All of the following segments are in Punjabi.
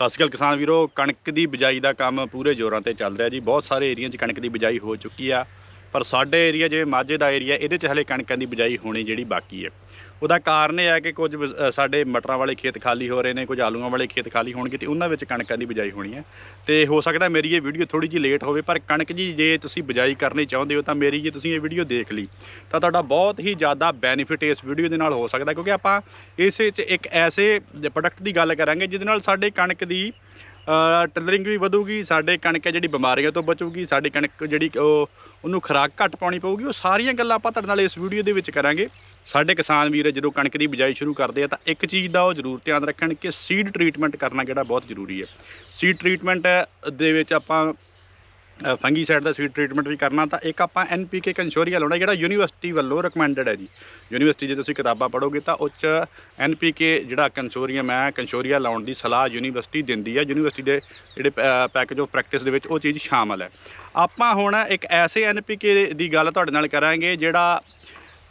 ਸਤਿ ਸ਼੍ਰੀ ਅਕਾਲ ਕਿਸਾਨ ਵੀਰੋ। ਕਣਕ ਦੀ ਬਿਜਾਈ ਦਾ ਕੰਮ ਪੂਰੇ ਜ਼ੋਰਾਂ ਤੇ ਚੱਲ ਰਿਹਾ ਜੀ। ਬਹੁਤ ਸਾਰੇ ਏਰੀਆ 'ਚ ਕਣਕ ਦੀ ਬਿਜਾਈ ਹੋ ਚੁੱਕੀ ਆ। ਪਰ ਸਾਡੇ ਏਰੀਆ, ਜਿਵੇਂ ਮਾਝੇ ਦਾ ਏਰੀਆ, ਇਹਦੇ 'ਚ ਹਲੇ ਕਣਕਾਂ ਦੀ ਬਿਜਾਈ ਹੋਣੀ ਜਿਹੜੀ ਬਾਕੀ ਹੈ। ਉਹਦਾ ਕਾਰਨ ਇਹ ਹੈ ਕਿ ਕੁਝ ਸਾਡੇ ਮਟਰਾਂ ਵਾਲੇ ਖੇਤ ਖਾਲੀ ਹੋ ਰਹੇ ਨੇ, ਕੁਝ ਆਲੂਆਂ ਵਾਲੇ ਖੇਤ ਖਾਲੀ ਹੋਣਗੇ ਤੇ ਉਹਨਾਂ ਵਿੱਚ ਕਣਕਾਂ ਦੀ ਬਿਜਾਈ ਹੋਣੀ ਹੈ। ਤੇ ਹੋ ਸਕਦਾ ਮੇਰੀ ਇਹ ਵੀਡੀਓ ਥੋੜੀ ਜਿਹੀ ਲੇਟ ਹੋਵੇ, ਪਰ ਕਣਕ ਜੀ ਜੇ ਤੁਸੀਂ ਬਿਜਾਈ ਕਰਨੀ ਚਾਹੁੰਦੇ ਹੋ ਤਾਂ ਮੇਰੀ ਜੇ ਤੁਸੀਂ ਇਹ ਵੀਡੀਓ ਦੇਖ ਲਈ, ਤਾਂ ਤੁਹਾਡਾ ਬਹੁਤ ਹੀ ਜ਼ਿਆਦਾ ਬੈਨੀਫਿਟ ਇਸ ਵੀਡੀਓ ਦੇ ਨਾਲ ਹੋ ਸਕਦਾ ਕਿਉਂਕਿ ਆਪਾਂ ਇਸੇ 'ਚ ਇੱਕ ਐਸੇ ਪ੍ਰੋਡਕਟ ਦੀ ਗੱਲ ਕਰਾਂਗੇ, ਜਿਹਦੇ ਨਾਲ ਸਾਡੇ ਕਣਕ ਦੀ ਟਿਲਰਿੰਗ ਵੀ ਵਧੂਗੀ, ਸਾਡੇ ਕਣਕ ਹੈ ਜਿਹੜੀ ਬਿਮਾਰੀਆਂ ਤੋਂ ਬਚੂਗੀ, ਸਾਡੀ ਕਣਕ ਜਿਹੜੀ ਉਹ, ਉਹਨੂੰ ਖੁਰਾਕ ਘੱਟ ਪਾਉਣੀ ਪਊਗੀ, ਉਹ ਸਾਰੀਆਂ ਗੱਲਾਂ ਆਪਾਂ ਤੁਹਾਡੇ ਨਾਲ ਇਸ ਵੀਡੀਓ ਦੇ ਵਿੱਚ ਕਰਾਂਗੇ। ਸਾਡੇ ਕਿਸਾਨ ਵੀਰ ਜਦੋਂ ਕਣਕ ਦੀ ਬਿਜਾਈ ਸ਼ੁਰੂ ਕਰਦੇ ਆ ਤਾਂ ਇੱਕ ਚੀਜ਼ ਦਾ ਉਹ ਜ਼ਰੂਰ ਧਿਆਨ ਰੱਖਣ ਕਿ ਸੀਡ ਟ੍ਰੀਟਮੈਂਟ ਕਰਨਾ ਜਿਹੜਾ ਬਹੁਤ ਜ਼ਰੂਰੀ ਹੈ। ਸੀਡ ਟ੍ਰੀਟਮੈਂਟ ਦੇ ਵਿੱਚ ਆਪਾਂ ਫੰਗੀਸਾਈਡ ਦਾ ਸੀਡ ਟ੍ਰੀਟਮੈਂਟ ਵੀ ਕਰਨਾ, ਤਾਂ ਇੱਕ ਆਪਾਂ ਐਨਪੀਕੇ ਕੰਸ਼ੋਰੀਆ ਲਾਉਣਾ, ਜਿਹੜਾ ਯੂਨੀਵਰਸਿਟੀ ਵੱਲੋਂ ਰეკਮੈਂਡਡ ਹੈ ਜੀ। ਯੂਨੀਵਰਸਿਟੀ ਜੇ ਤੁਸੀਂ ਕਿਤਾਬਾਂ ਪੜ੍ਹੋਗੇ, ਤਾਂ ਉਹ 'ਚ ਐਨਪੀਕੇ ਜਿਹੜਾ ਕੰਸੋਰੀਅਮ ਹੈ ਕੰਸ਼ੋਰੀਆ ਲਾਉਣ ਦੀ ਸਲਾਹ ਯੂਨੀਵਰਸਿਟੀ ਦਿੰਦੀ ਹੈ। ਯੂਨੀਵਰਸਿਟੀ ਦੇ ਜਿਹੜੇ ਪੈਕੇਜ ਆਫ ਪ੍ਰੈਕਟਿਸ ਦੇ ਵਿੱਚ ਉਹ ਚੀਜ਼ ਸ਼ਾਮਲ ਹੈ। ਆਪਾਂ ਹੁਣ ਇੱਕ ਐਸੇ ਐਨਪੀਕੇ ਦੀ ਗੱਲ ਤੁਹਾਡੇ ਨਾਲ ਕਰਾਂਗੇ, ਜਿਹੜਾ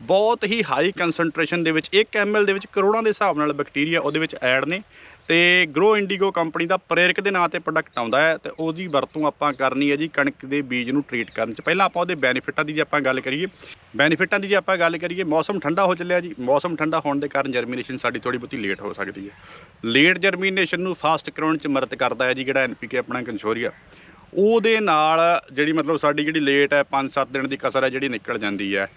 ਬਹੁਤ ਹੀ ਹਾਈ ਕਨਸੈਂਟਰੇਸ਼ਨ ਦੇ ਵਿੱਚ 1 ml ਦੇ ਵਿੱਚ ਕਰੋੜਾਂ ਦੇ ਹਿਸਾਬ ਨਾਲ ਬੈਕਟੀਰੀਆ ਉਹਦੇ ਵਿੱਚ ਐਡ ਨੇ। ਤੇ ਗਰੋ ਇੰਡੀਗੋ ਕੰਪਨੀ ਦਾ ਪ੍ਰੇਰਕ ਦੇ ਨਾਂ ਤੇ ਪ੍ਰੋਡਕਟ ਆਉਂਦਾ ਹੈ ਤੇ ਉਹਦੀ ਵਰਤੋਂ ਆਪਾਂ ਕਰਨੀ ਹੈ ਜੀ ਕਣਕ ਦੇ ਬੀਜ ਨੂੰ ਟ੍ਰੀਟ ਕਰਨ ਚ। ਪਹਿਲਾਂ ਆਪਾਂ ਉਹਦੇ ਬੈਨੀਫਿਟਾਂ ਦੀ ਜੇ ਆਪਾਂ ਗੱਲ ਕਰੀਏ ਬੈਨੀਫਿਟਾਂ ਦੀ ਜੇ ਆਪਾਂ ਗੱਲ ਕਰੀਏ, ਮੌਸਮ ਠੰਡਾ ਹੋ ਚੱਲਿਆ ਜੀ। ਮੌਸਮ ਠੰਡਾ ਹੋਣ ਦੇ ਕਾਰਨ ਜਰਮੀਨੇਸ਼ਨ ਸਾਡੀ ਥੋੜੀ ਬਹੁਤੀ ਲੇਟ ਹੋ ਸਕਦੀ ਹੈ। ਲੇਟ ਜਰਮੀਨੇਸ਼ਨ ਨੂੰ ਫਾਸਟ ਕਰਾਉਣ ਚ ਮਦਦ ਕਰਦਾ ਹੈ ਜੀ ਜਿਹੜਾ ਐਨਪੀਕੇ ਆਪਣਾ ਕੰਸੋਰੀਆ ਉਹਦੇ ਨਾਲ ਜਿਹੜੀ ਮਤਲਬ ਸਾਡੀ ਜਿਹੜੀ ਲੇਟ ਹੈ 5-7 ਦਿਨ ਦੀ ਕਸਰ ਹੈ ਜਿਹੜੀ ਨਿਕਲ ਜਾਂਦੀ ਹੈ।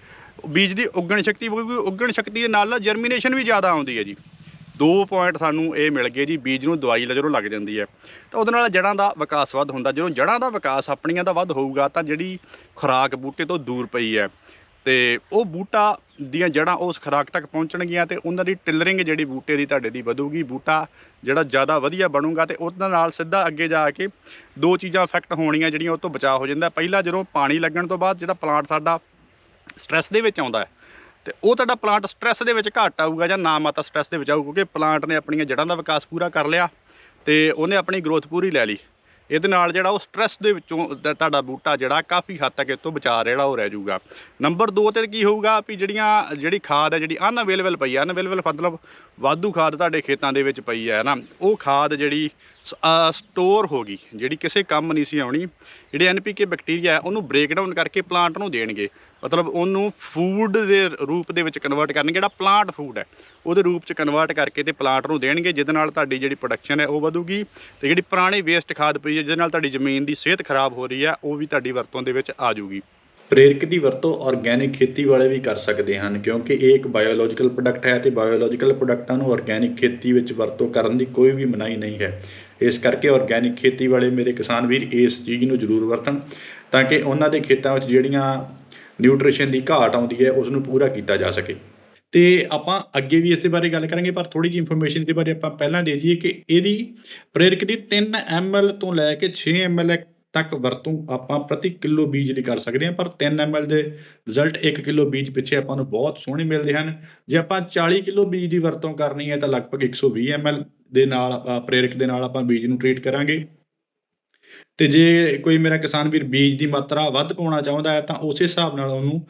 ਬੀਜ ਦੀ ਉਗਣ ਸ਼ਕਤੀ ਕਿਉਂਕਿ ਉਗਣ ਸ਼ਕਤੀ ਦੇ ਨਾਲ ਨਾਲ ਜਰਮੀਨੇਸ਼ਨ ਵੀ ਜ਼ਿਆਦਾ ਆਉਂਦੀ ਹੈ ਜੀ। ਦੋ ਪੁਆਇੰਟ ਸਾਨੂੰ ਇਹ ਮਿਲ ਗਏ ਜੀ, ਬੀਜ ਨੂੰ ਦਵਾਈ ਜਦੋਂ ਲੱਗ ਜਾਂਦੀ ਹੈ। ਤਾਂ ਉਹਦੇ ਨਾਲ ਜੜਾਂ ਦਾ ਵਿਕਾਸ ਵੱਧ ਹੁੰਦਾ। ਜਦੋਂ ਜੜਾਂ ਦਾ ਵਿਕਾਸ ਆਪਣੀਆਂ ਦਾ ਵੱਧ ਹੋਊਗਾ, ਤਾਂ ਜਿਹੜੀ ਖੁਰਾਕ ਬੂਟੇ ਤੋਂ ਦੂਰ ਪਈ ਹੈ। ਤੇ ਉਹ ਬੂਟਾ ਦੀਆਂ ਜੜਾਂ ਉਸ ਖੁਰਾਕ ਤੱਕ ਪਹੁੰਚਣਗੀਆਂ ਤੇ ਉਹਨਾਂ ਦੀ ਟਿਲਰਿੰਗ ਜਿਹੜੀ ਬੂਟੇ ਦੀ ਤੁਹਾਡੇ ਦੀ ਵਧੂਗੀ। ਬੂਟਾ ਜਿਹੜਾ ਜ਼ਿਆਦਾ ਵਧੀਆ ਬਣੂਗਾ ਤੇ ਉਹਦੇ ਨਾਲ ਸਿੱਧਾ ਅੱਗੇ ਜਾ ਕੇ ਦੋ ਚੀਜ਼ਾਂ ਇਫੈਕਟ ਹੋਣੀਆਂ ਜਿਹੜੀਆਂ ਉਹ ਤੋਂ ਬਚਾਅ ਹੋ ਜਾਂਦਾ। ਪਹਿਲਾ ਜਦੋਂ ਪਾਣੀ ਲੱਗਣ ਤੋਂ ਬਾਅਦ ਜਿਹੜਾ ਪਲਾਂਟ ਸਾਡਾ ਸਟ੍ਰੈਸ ਦੇ ਵਿੱਚ ਆਉਂਦਾ ਹੈ ਤੇ ਉਹ ਤੁਹਾਡਾ ਪਲਾਂਟ ਸਟ੍ਰੈਸ ਦੇ ਵਿੱਚ ਘੱਟ ਆਊਗਾ ਜਾਂ ਨਾ ਮਾਤਾ ਸਟ੍ਰੈਸ ਦੇ ਵਿੱਚ ਆਊ, ਕਿਉਂਕਿ ਪਲਾਂਟ ਨੇ ਆਪਣੀਆਂ ਜੜਾਂ ਦਾ ਵਿਕਾਸ ਪੂਰਾ ਕਰ ਲਿਆ ਤੇ ਉਹਨੇ ਆਪਣੀ ਗਰੋਥ ਪੂਰੀ ਲੈ ਲਈ। ਇਹਦੇ ਨਾਲ ਜਿਹੜਾ ਉਹ ਸਟ੍ਰੈਸ ਦੇ ਵਿੱਚੋਂ ਤੁਹਾਡਾ ਬੂਟਾ ਜਿਹੜਾ ਕਾਫੀ ਹੱਦ ਤੱਕ ਇਸ ਤੋਂ ਬਚਾ ਜਿਹੜਾ ਉਹ ਰਹਿ ਜਾਊਗਾ। ਨੰਬਰ 2 ਤੇ ਕੀ ਹੋਊਗਾ ਵੀ ਜਿਹੜੀਆਂ, ਜਿਹੜੀ ਖਾਦ ਹੈ, ਜਿਹੜੀ ਅਨਅਵੇਲੇਬਲ ਪਈ ਹੈ ਅਨਅਵੇਲੇਬਲ ਮਤਲਬ ਵਾਧੂ ਖਾਦ ਤੁਹਾਡੇ ਖੇਤਾਂ ਦੇ ਵਿੱਚ ਪਈ ਹੈ ਨਾ? ਉਹ ਖਾਦ ਜਿਹੜੀ ਸਟੋਰ ਹੋ ਗਈ, ਜਿਹੜੀ ਕਿਸੇ ਕੰਮ ਨਹੀਂ ਸੀ ਆਉਣੀ, ਜਿਹੜੇ ਐਨਪੀਕੇ ਬੈਕਟੀਰੀਆ ਹੈ, ਉਹਨੂੰ ਬ੍ਰੇਕ ਡਾਊਨ ਕਰਕੇ ਪਲਾਂਟ ਨੂੰ ਦੇਣਗੇ। ਮਤਲਬ ਉਹਨੂੰ ਫੂਡ ਦੇ ਰੂਪ ਦੇ ਵਿੱਚ ਕਨਵਰਟ ਕਰਨਗੇ, ਜਿਹੜਾ ਪਲਾਂਟ ਫੂਡ ਹੈ। ਉਹਦੇ ਰੂਪ ਚ ਕਨਵਰਟ ਕਰਕੇ ਤੇ ਪਲਾਂਟ ਨੂੰ ਦੇਣਗੇ, ਜਿਹਦੇ ਨਾਲ ਤੁਹਾਡੀ ਜਿਹੜੀ ਪ੍ਰੋਡਕਸ਼ਨ ਹੈ ਉਹ ਵਧੂਗੀ ਤੇ ਜਿਹੜੀ ਪੁਰਾਣੀ ਵੇਸਟ ਖਾਦ ਪਈ ਹੈ, ਜਿਹਦੇ ਨਾਲ ਤੁਹਾਡੀ ਜ਼ਮੀਨ ਦੀ ਸਿਹਤ ਖਰਾਬ ਹੋ ਰਹੀ ਹੈ, ਉਹ ਵੀ ਤੁਹਾਡੀ ਵਰਤੋਂ ਦੇ ਵਿੱਚ ਆ ਜਾਊਗੀ। ਪ੍ਰੇਰਕ ਦੀ ਵਰਤੋਂ ਆਰਗੈਨਿਕ ਖੇਤੀ ਵਾਲੇ ਵੀ ਕਰ ਸਕਦੇ ਹਨ, ਕਿਉਂਕਿ ਇਹ ਇੱਕ ਬਾਇਓਲੋਜੀਕਲ ਪ੍ਰੋਡਕਟ ਹੈ ਤੇ ਬਾਇਓਲੋਜੀਕਲ ਪ੍ਰੋਡਕਟਾਂ ਨੂੰ ਆਰਗੈਨਿਕ ਖੇਤੀ ਵਿੱਚ ਵਰਤੋਂ ਕਰਨ ਦੀ ਕੋਈ ਵੀ ਮਨਾਹੀ ਨਹੀਂ ਹੈ। ਇਸ ਕਰਕੇ ਆਰਗੈਨਿਕ ਖੇਤੀ ਵਾਲੇ ਮੇਰੇ ਕਿਸਾਨ ਵੀਰ ਇਸ ਚੀਜ਼ ਨੂੰ ਜ਼ਰੂਰ ਵਰਤਣ, ਤਾਂ ਕਿ ਉਹਨਾਂ ਦੇ ਖੇਤਾਂ ਵਿੱਚ ਜਿਹੜੀਆਂ ਨਿਊਟ੍ਰੀਸ਼ਨ ਦੀ ਘਾਟ ਆਉਂਦੀ ਹੈ ਉਸ ਨੂੰ ਪੂਰਾ ਕੀਤਾ ਜਾ ਸਕੇ। ਤੇ ਆਪਾਂ ਅੱਗੇ ਵੀ ਇਸ ਦੇ ਬਾਰੇ ਗੱਲ ਕਰਾਂਗੇ ਪਰ ਥੋੜੀ ਜਿਹੀ ਇਨਫੋਰਮੇਸ਼ਨ ਦੇ ਬਾਰੇ ਆਪਾਂ ਪਹਿਲਾਂ ਦੇ ਦਈਏ ਕਿ ਇਹਦੀ ਪ੍ਰੇਰਕ ਦੀ 3 ml ਤੋਂ ਲੈ ਕੇ 6 ml ਤੱਕ ਵਰਤੋਂ ਆਪਾਂ ਪ੍ਰਤੀ ਕਿਲੋ ਬੀਜ ਲਈ ਕਰ ਸਕਦੇ ਹਾਂ ਪਰ 3 ml ਦੇ ਰਿਜ਼ਲਟ 1 ਕਿਲੋ ਬੀਜ ਪਿੱਛੇ ਆਪਾਂ ਨੂੰ ਬਹੁਤ ਸੋਹਣੇ ਮਿਲਦੇ ਹਨ। ਜੇ ਆਪਾਂ 40 ਕਿਲੋ ਬੀਜ ਦੀ ਵਰਤੋਂ ਕਰਨੀ ਹੈ ਤਾਂ ਲਗਭਗ 120 ml ਦੇ ਨਾਲ ਅ, ਪ੍ਰੇਰਕ ਦੇ ਨਾਲ ਆਪਾਂ ਬੀਜ ਨੂੰ ਟ੍ਰੀਟ ਕਰਾਂਗੇ। ਅਤੇ ਜੇ ਕੋਈ ਮੇਰਾ ਕਿਸਾਨ ਵੀਰ ਬੀਜ ਦੀ ਮਾਤਰਾ ਵੱਧ ਪਾਉਣਾ ਚਾਹੁੰਦਾ ਹੈ, ਤਾਂ ਉਸੇ ਹਿਸਾਬ ਨਾਲ ਉਹਨੂੰ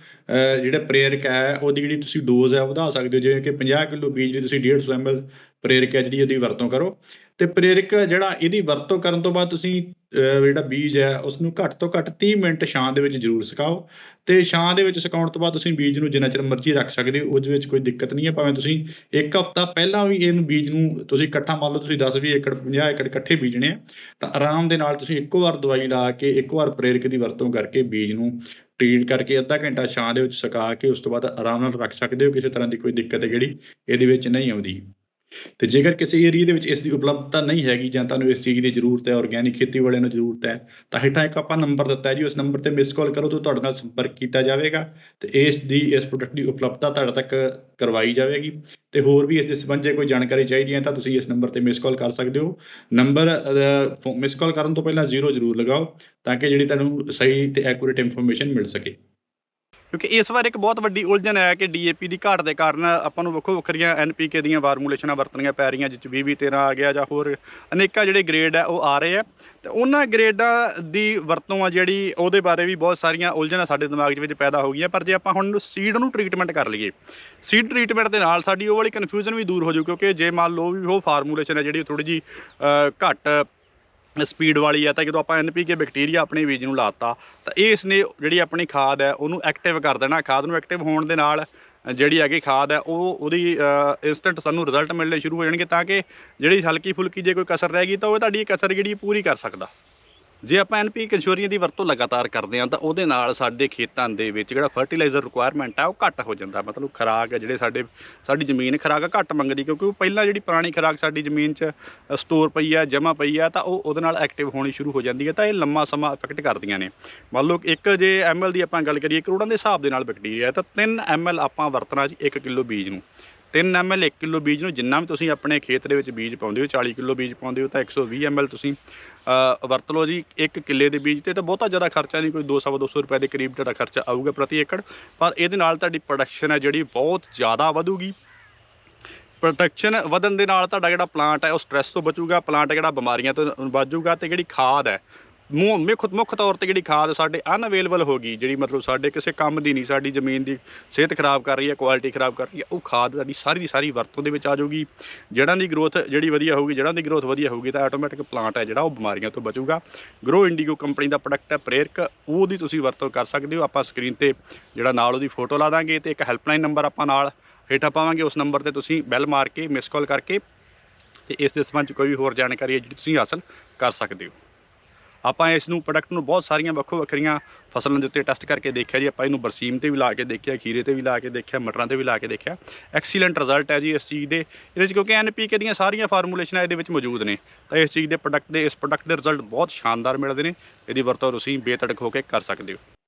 ਜਿਹੜਾ ਪ੍ਰੇਰਕ ਹੈ, ਉਹਦੀ ਜਿਹੜੀ ਤੁਸੀਂ ਡੋਜ਼ ਹੈ, ਵਧਾ ਸਕਦੇ ਹੋ। ਜਿਵੇਂ ਕਿ 50 ਕਿਲੋ ਬੀਜ ਦੀ ਤੁਸੀਂ 150 ml ਪ੍ਰੇਰਕ ਹੈ, ਜਿਹੜੀ ਉਹਦੀ ਵਰਤੋਂ ਕਰੋ। ਤੇ ਪ੍ਰੇਰਕ ਜਿਹੜਾ ਇਹਦੀ ਵਰਤੋਂ ਕਰਨ ਤੋਂ ਬਾਅਦ ਤੁਸੀਂ ਜਿਹੜਾ ਬੀਜ ਹੈ ਉਸ ਨੂੰ ਘੱਟ ਤੋਂ ਘੱਟ 30 ਮਿੰਟ ਛਾਂ ਦੇ ਵਿੱਚ ਜ਼ਰੂਰ ਸੁਕਾਓ ਤੇ ਛਾਂ ਦੇ ਵਿੱਚ ਸੁਕਾਉਣ ਤੋਂ ਬਾਅਦ ਤੁਸੀਂ ਬੀਜ ਨੂੰ ਜਿੰਨਾ ਚਿਰ ਮਰਜ਼ੀ ਰੱਖ ਸਕਦੇ ਹੋ, ਉਹਦੇ ਵਿੱਚ ਕੋਈ ਦਿੱਕਤ ਨਹੀਂ ਹੈ, ਭਾਵੇਂ ਤੁਸੀਂ ਇੱਕ ਹਫ਼ਤਾ ਪਹਿਲਾਂ ਵੀ ਇਹਨੂੰ ਬੀਜ ਨੂੰ ਤੁਸੀਂ ਇਕੱਠਾ ਮੰਨ ਲਓ, ਤੁਸੀਂ 10 20 ਏਕੜ 50 ਏਕੜ ਇਕੱਠੇ ਬੀਜਣੇ ਆ, ਤਾਂ ਆਰਾਮ ਦੇ ਨਾਲ ਤੁਸੀਂ ਇੱਕੋ ਵਾਰ ਦਵਾਈ ਲਾ ਕੇ, ਇੱਕੋ ਵਾਰ ਪ੍ਰੇਰਕ ਦੀ ਵਰਤੋਂ ਕਰਕੇ ਬੀਜ ਨੂੰ ਟ੍ਰੀਟ ਕਰਕੇ ਅੱਧਾ ਘੰਟਾ ਛਾਂ ਦੇ ਵਿੱਚ ਸੁਕਾ ਕੇ ਉਸ ਤੋਂ ਬਾਅਦ ਆਰਾਮ ਨਾਲ ਰੱਖ ਸਕਦੇ ਹੋ, ਕਿਸੇ ਤਰ੍ਹਾਂ ਦੀ ਕੋਈ ਦਿੱਕਤ ਹੈ ਜਿਹੜੀ ਇਹਦੇ ਵਿੱਚ ਨਹੀਂ ਆਉਂਦੀ। ਤੇ ਜੇਕਰ ਕਿਸੇ ਏਰੀਆ ਦੇ ਵਿੱਚ ਇਸ ਦੀ ਉਪਲਬਧਤਾ ਨਹੀਂ ਹੈਗੀ ਜਾਂ ਤੁਹਾਨੂੰ ਇਸ ਚੀਜ਼ ਦੀ ਜ਼ਰੂਰਤ ਹੈ ਆਰਗੈਨਿਕ ਖੇਤੀ ਵਾਲਿਆਂ ਨੂੰ ਜ਼ਰੂਰਤ ਹੈ, ਤਾਂ ਹੇਠਾਂ ਇੱਕ ਆਪਾਂ ਨੰਬਰ ਦਿੱਤਾ ਹੈ ਜੀ, ਉਸ ਨੰਬਰ ਤੇ ਮਿਸ ਕਾਲ ਕਰੋ ਤਾਂ ਤੁਹਾਡੇ ਨਾਲ ਸੰਪਰਕ ਕੀਤਾ ਜਾਵੇਗਾ ਤੇ ਇਸ ਦੀ, ਇਸ ਪ੍ਰੋਡਕਟ ਦੀ ਉਪਲਬਧਤਾ ਤੁਹਾਡੇ ਤੱਕ ਕਰਵਾਈ ਜਾਵੇਗੀ। ਤੇ ਹੋਰ ਵੀ ਇਸ ਦੇ ਸੰਬੰਧ 'ਚ ਕੋਈ ਜਾਣਕਾਰੀ ਚਾਹੀਦੀ ਹੈ ਤਾਂ ਤੁਸੀਂ ਇਸ ਨੰਬਰ ਤੇ ਮਿਸ ਕਾਲ ਕਰ ਸਕਦੇ ਹੋ। ਨੰਬਰ ਮਿਸ ਕਾਲ ਕਰਨ ਤੋਂ ਪਹਿਲਾਂ ਜ਼ੀਰੋ ਜ਼ਰੂਰ ਲਗਾਓ ਤਾਂ ਕਿ ਜਿਹੜੀ ਤੁਹਾਨੂੰ ਸਹੀ ਤੇ ਐਕੂਰੇਟ ਇਨਫੋਰਮੇਸ਼ਨ ਮਿਲ ਸਕੇ। ਕਿਉਂਕਿ ਇਸ ਵਾਰ ਇੱਕ ਬਹੁਤ ਵੱਡੀ ਉਲਝਣ ਹੈ ਕਿ ਡੀਏਪੀ ਦੀ ਘਾਟ ਦੇ ਕਾਰਨ ਆਪਾਂ ਨੂੰ ਵੱਖੋ ਵੱਖਰੀਆਂ ਐਨਪੀਕੇ ਦੀਆਂ ਫਾਰਮੂਲੇਸ਼ਨਾਂ ਵਰਤਣੀਆਂ ਪੈ ਰਹੀਆਂ ਜਿਸ 'ਚ 20 13 ਆ ਗਿਆ ਜਾਂ ਹੋਰ ਅਨੇਕਾਂ ਜਿਹੜੇ ਗ੍ਰੇਡ ਹੈ ਉਹ ਆ ਰਹੇ ਆ। ਤੇ ਉਹਨਾਂ ਗ੍ਰੇਡਾਂ ਦੀ ਵਰਤੋਂ ਆ ਜਿਹੜੀ, ਉਹਦੇ ਬਾਰੇ ਵੀ ਬਹੁਤ ਸਾਰੀਆਂ ਉਲਝਣਾਂ ਸਾਡੇ ਦਿਮਾਗ ਦੇ ਵਿੱਚ ਪੈਦਾ ਹੋ ਗਈਆਂ। ਪਰ ਜੇ ਆਪਾਂ ਹੁਣ ਸੀਡ ਨੂੰ ਟ੍ਰੀਟਮੈਂਟ ਕਰ ਲਈਏ, ਸੀਡ ਟ੍ਰੀਟਮੈਂਟ ਦੇ ਨਾਲ ਸਾਡੀ ਉਹ ਵਾਲੀ ਕਨਫਿਊਜ਼ਨ ਵੀ ਦੂਰ ਹੋ ਜਾਊ, ਕਿਉਂਕਿ ਜੇ ਮੰਨ ਲਓ ਵੀ ਉਹ ਫਾਰਮੂਲੇਸ਼ਨ ਹੈ ਜਿਹੜੀ ਥੋੜੀ ਜੀ ਘੱਟ ਸਪੀਡ ਵਾਲੀ ਹੈ ਤਾਂ ਜਦੋਂ ਆਪਾਂ ਐਨਪੀਕੇ ਬੈਕਟੀਰੀਆ ਆਪਣੇ ਬੀਜ ਨੂੰ ਲਾਤਾ, ਤਾਂ ਇਸ ਨੇ ਜਿਹੜੀ ਆਪਣੀ ਖਾਦ ਹੈ, ਉਹਨੂੰ ਐਕਟਿਵ ਕਰ ਦੇਣਾ। ਖਾਦ ਨੂੰ ਐਕਟਿਵ ਹੋਣ ਦੇ ਨਾਲ ਜਿਹੜੀ ਹੈਗੀ ਖਾਦ ਹੈ, ਉਹ, ਉਹਦੀ ਇਨਸਟੈਂਟ ਸਾਨੂੰ ਰਿਜ਼ਲਟ ਮਿਲਣੇ ਸ਼ੁਰੂ ਹੋ ਜਾਣਗੇ, ਤਾਂ ਕਿ ਜਿਹੜੀ ਹਲਕੀ ਫੁਲਕੀ ਜੇ ਕੋਈ ਕਸਰ ਰਹਿ ਗਈ, ਤਾਂ ਉਹ ਤੁਹਾਡੀ ਕਸਰ ਜਿਹੜੀ ਪੂਰੀ ਕਰ ਸਕਦਾ। ਜੇ ਆਪਾਂ ਐਨਪੀ ਕੰਸ਼ੋਰੀਆਂ ਦੀ ਵਰਤੋਂ ਲਗਾਤਾਰ ਕਰਦੇ ਹਾਂ ਤਾਂ ਉਹਦੇ ਨਾਲ ਸਾਡੇ ਖੇਤਾਂ ਦੇ ਵਿੱਚ ਜਿਹੜਾ ਫਰਟੀਲਾਈਜ਼ਰ ਰਿਕੁਆਇਰਮੈਂਟ ਆ, ਉਹ ਘੱਟ ਹੋ ਜਾਂਦਾ। ਮਤਲਬ ਖਰਾਕ ਹੈ ਜਿਹੜੇ ਸਾਡੇ, ਸਾਡੀ ਜ਼ਮੀਨ ਖਰਾਕ ਘੱਟ ਮੰਗਦੀ ਕਿਉਂਕਿ ਉਹ ਪਹਿਲਾਂ ਜਿਹੜੀ ਪੁਰਾਣੀ ਖਰਾਕ ਸਾਡੀ ਜ਼ਮੀਨ 'ਚ ਸਟੋਰ ਪਈ ਆ, ਜਮ੍ਹਾਂ ਪਈ ਆ, ਤਾਂ ਉਹ ਉਹਦੇ ਨਾਲ ਐਕਟਿਵ ਹੋਣੀ ਸ਼ੁਰੂ ਹੋ ਜਾਂਦੀ ਹੈ ਤਾਂ ਇਹ ਲੰਮਾ ਸਮਾਂ ਇਫੈਕਟ ਕਰਦੀਆਂ ਨੇ। ਮੰਨ ਲਓ ਇੱਕ ਜੇ ਐਮਐਲ ਦੀ ਆਪਾਂ ਗੱਲ ਕਰੀਏ ਕਰੋੜਾਂ ਦੇ ਹਿਸਾਬ ਦੇ ਨਾਲ ਬੈਕਟੀਰੀਆ ਹੈ ਤਾਂ 3 ਐਮਐਲ ਆਪਾਂ ਵਰਤਣਾ ਜੀ 1 ਕਿਲੋ ਬੀਜ ਨੂੰ। 3 ਐਮਐਲ 1 ਕਿਲੋ ਬੀਜ ਨੂੰ ਜਿੰਨਾ ਵੀ ਤੁਸੀਂ ਆਪਣੇ ਖੇਤ ਦੇ ਵਿੱਚ ਬੀਜ ਪਾਉਂਦੇ ਹੋ 40 ਕਿਲੋ ਬੀਜ ਪਾਉਂਦੇ ਹੋ, ਤਾਂ 120 ਐਮਐਲ ਤੁਸੀਂ ਵਰਤ ਲਓ ਜੀ, ਇੱਕ ਕਿੱਲੇ ਦੇ ਬੀਜ ਤੇ ਤਾਂ ਬਹੁਤਾ ਜ਼ਿਆਦਾ ਖਰਚਾ ਨਹੀਂ, ਕੋਈ 200 200 ਰੁਪਏ ਦੇ ਕਰੀਬ ਤੁਹਾਡਾ ਖਰਚਾ ਆਊਗਾ ਪ੍ਰਤੀ ਏਕੜ, ਪਰ ਇਹਦੇ ਨਾਲ ਤੁਹਾਡੀ ਪ੍ਰੋਡਕਸ਼ਨ ਹੈ ਜਿਹੜੀ ਬਹੁਤ ਜ਼ਿਆਦਾ ਵਧੂਗੀ। ਪ੍ਰੋਟੈਕਸ਼ਨ ਵਧਣ ਦੇ ਨਾਲ ਤੁਹਾਡਾ ਜਿਹੜਾ ਪਲਾਂਟ ਹੈ, ਉਹ ਸਟ੍ਰੈਸ ਤੋਂ ਬਚੂਗਾ ਪਲਾਂਟ ਜਿਹੜਾ ਬਿਮਾਰੀਆਂ ਤੋਂ ਬਚੂਗਾ ਤੇ ਜਿਹੜੀ ਖਾਦ ਹੈ ਮੁੱਖ ਮੁੱਖ ਤੌਰ ਤੇ ਜਿਹੜੀ ਖਾਦ ਸਾਡੇ ਅਨਅਵੇਲੇਬਲ ਹੋ ਗਈ, ਜਿਹੜੀ ਮਤਲਬ ਸਾਡੇ ਕਿਸੇ ਕੰਮ ਦੀ ਨਹੀਂ, ਸਾਡੀ ਜ਼ਮੀਨ ਦੀ ਸਿਹਤ ਖਰਾਬ ਕਰ ਰਹੀ ਹੈ ਕੁਆਲਿਟੀ ਖਰਾਬ ਕਰ ਰਹੀ ਹੈ, ਉਹ ਖਾਦ ਸਾਡੀ ਸਾਰੀ ਦੀ ਸਾਰੀ ਵਰਤੋਂ ਦੇ ਵਿੱਚ ਆ ਜਾਊਗੀ। ਜੜ੍ਹਾਂ ਦੀ ਗਰੋਥ ਜਿਹੜੀ ਵਧੀਆ ਹੋਊਗੀ ਜੜ੍ਹਾਂ ਦੀ ਗਰੋਥ ਵਧੀਆ ਹੋਊਗੀ ਤਾਂ ਆਟੋਮੈਟਿਕ ਪਲਾਂਟ ਹੈ ਜਿਹੜਾ, ਉਹ ਬਿਮਾਰੀਆਂ ਤੋਂ ਬਚੂਗਾ। ਗਰੋ ਇੰਡੀਗੋ ਕੰਪਨੀ ਦਾ ਪ੍ਰੋਡਕਟ ਹੈ ਪ੍ਰੇਰਕ ਉਹਦੀ ਤੁਸੀਂ ਵਰਤੋਂ ਕਰ ਸਕਦੇ ਹੋ। ਆਪਾਂ ਸਕਰੀਨ ਤੇ ਜਿਹੜਾ ਨਾਲ ਉਹਦੀ ਫੋਟੋ ਲਾ ਦਾਂਗੇ ਤੇ ਇੱਕ ਹੈਲਪਲਾਈਨ ਨੰਬਰ ਆਪਾਂ ਨਾਲ ਹੇਠਾਂ ਪਾਵਾਂਗੇ। ਉਸ ਨੰਬਰ ਤੇ ਤੁਸੀਂ ਬੈਲ ਮਾਰ ਕੇ ਮਿਸ ਕਾਲ ਕਰਕੇ ਤੇ ਇਸ ਦੇ ਸੰਬੰਧ 'ਚ ਕੋਈ ਵੀ ਹੋਰ ਜਾਣਕਾਰੀ ਹੈ ਜਿਹੜੀ ਤੁਸੀਂ ਹਾਸਲ ਕਰ ਸਕਦੇ ਹੋ। ਆਪਾਂ ਇਸ ਨੂੰ ਪ੍ਰੋਡਕਟ ਨੂੰ ਬਹੁਤ ਸਾਰੀਆਂ ਵੱਖੋ ਵੱਖਰੀਆਂ ਫਸਲਾਂ ਦੇ ਉੱਤੇ ਟੈਸਟ ਕਰਕੇ ਦੇਖਿਆ ਜੀ, ਆਪਾਂ ਇਹਨੂੰ ਬਰਸੀਮ ਤੇ ਵੀ ਲਾ ਕੇ ਦੇਖਿਆ, ਖੀਰੇ ਤੇ ਵੀ ਲਾ ਕੇ ਦੇਖਿਆ, ਮਟਰਾਂ ਤੇ ਵੀ ਲਾ ਕੇ ਦੇਖਿਆ। ਐਕਸੀਲੈਂਟ ਰਿਜ਼ਲਟ ਹੈ ਜੀ ਇਸ ਚੀਜ਼ ਦੇ। ਇਹਦੇ ਵਿੱਚ ਕਿਉਂਕਿ ਐਨਪੀਕੇ ਦੀਆਂ ਸਾਰੀਆਂ ਫਾਰਮੂਲੇਸ਼ਨਾਂ ਇਹਦੇ ਵਿੱਚ ਮੌਜੂਦ ਨੇ। ਤਾਂ ਇਸ ਚੀਜ਼ ਦੇ ਪ੍ਰੋਡਕਟ ਦੇ, ਇਸ ਪ੍ਰੋਡਕਟ ਦੇ ਰਿਜ਼ਲਟ ਬਹੁਤ ਸ਼ਾਨਦਾਰ ਮਿਲਦੇ ਨੇ। ਇਹਦੀ ਵਰਤੋਂ ਤੁਸੀਂ ਬੇਤੜਕ ਹੋ ਕੇ ਕਰ ਸਕਦੇ ਹੋ।